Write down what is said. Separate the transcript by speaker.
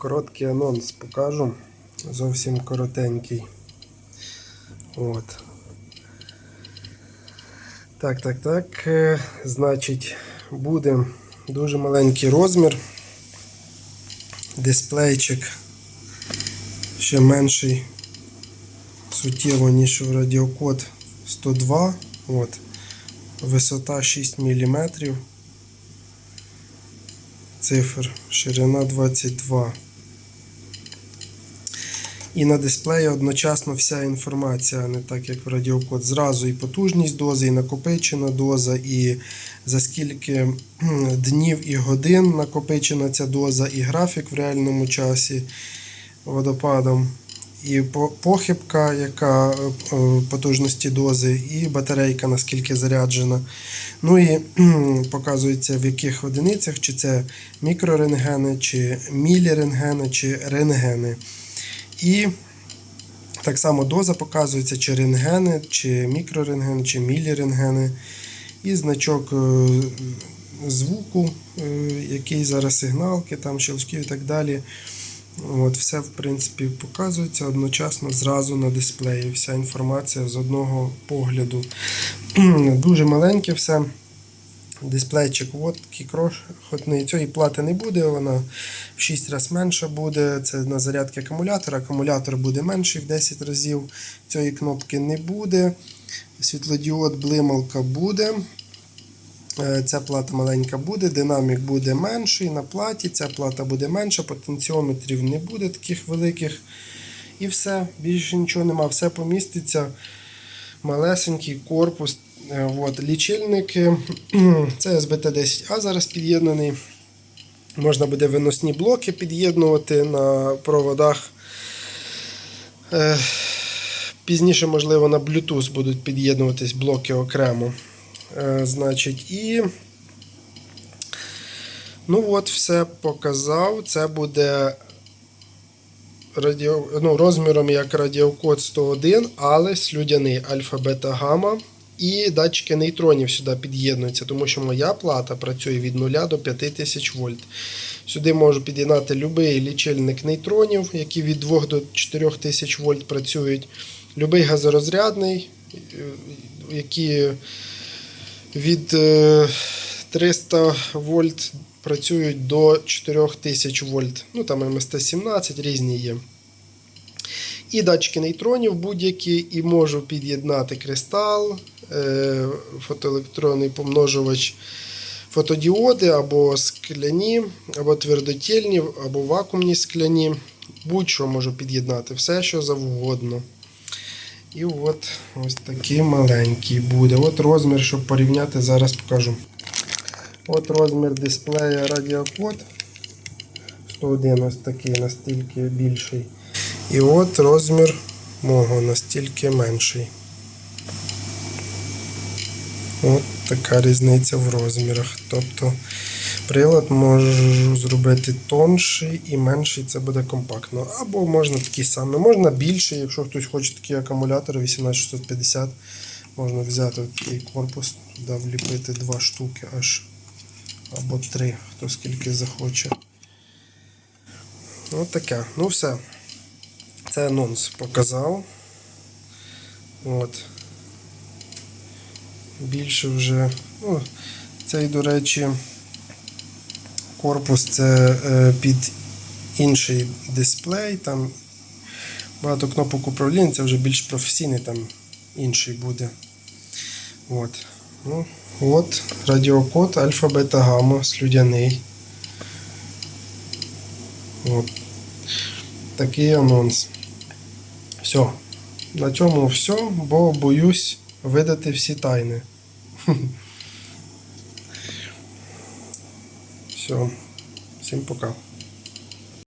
Speaker 1: Короткий анонс покажу. Зовсім коротенький. От. Так, так, так. Е, Значить, буде дуже маленький розмір. Дисплейчик ще менший суттєво, ніж в радіокод 102. От. Висота 6 мм. Цифр, ширина 22. І на дисплеї одночасно вся інформація, не так як в радіокод. Зразу і потужність дози, і накопичена доза, і за скільки днів і годин накопичена ця доза, і графік в реальному часі водопадом, і похибка, яка е, потужності дози, і батарейка наскільки заряджена. Ну і показується в яких одиницях, чи це мікрорентгени, чи мілірентгени, чи рентгени. І так само доза показується, чи рентгени, чи мікрорентген, чи мілірентгени. І значок е, звуку, е, який зараз сигналки, там щелчків і так далі. От, все, в принципі, показується одночасно зразу на дисплеї. Вся інформація з одного погляду. Дуже маленьке все. Дисплейчик от крохотний. Цієї плати не буде, вона в 6 разів менша буде. Це на зарядки акумулятора. Акумулятор буде менший в 10 разів. Цієї кнопки не буде. Світлодіод, блималка буде. Е, Ця плата маленька буде, динамік буде менший на платі, ця плата буде менша, потенціометрів не буде таких великих. І все, більше нічого нема, все поміститься. Малесенький корпус. Е, От, лічильники. Це SBT10A зараз під'єднаний. Можна буде виносні блоки під'єднувати на проводах. Е, Пізніше, можливо, на Bluetooth будуть під'єднуватись блоки окремо. Е, Значить, і. Ну от, все показав. Це буде радіо, ну, розміром як радіокод 101, але слюдяний альфа, бета, гамма. І датчики нейтронів сюди під'єднуються, тому що моя плата працює від 0 до 5000 вольт. Сюди можу під'єднати будь-який лічильник нейтронів, які від 2 до 4000 вольт працюють. Любий газорозрядний, е, які від е, 300 вольт працюють до 4000 вольт. Ну там МСТ-17 різні є. І датчики нейтронів будь-які, і можу під'єднати кристал, е, фотоелектронний помножувач, фотодіоди або скляні, або твердотільні, або вакуумні скляні. Будь-що можу під'єднати, все, що завгодно. І от ось такий маленький буде. От розмір, щоб порівняти, зараз покажу. От розмір дисплея Радіокод 101 ось такий, настільки більший. І от розмір мого настільки менший. От така різниця в розмірах. Тобто прилад можу зробити тонший і менший це буде компактно. Або можна такий самий, можна більший, якщо хтось хоче такий акумулятор 18650, можна взяти такий корпус, туди вліпити два штуки аж або три, хто скільки захоче. От таке. Ну все. Це анонс показав. От. Більше вже. Ну, цей, до речі, корпус це е, під інший дисплей. Там багато кнопок управління, це вже більш професійний, там інший буде. От. Ну, от, радіокод альфа бета гамма слюдяний. От. Такий анонс. Все. На цьому все, бо боюсь видати всі тайни. Все. Всім пока.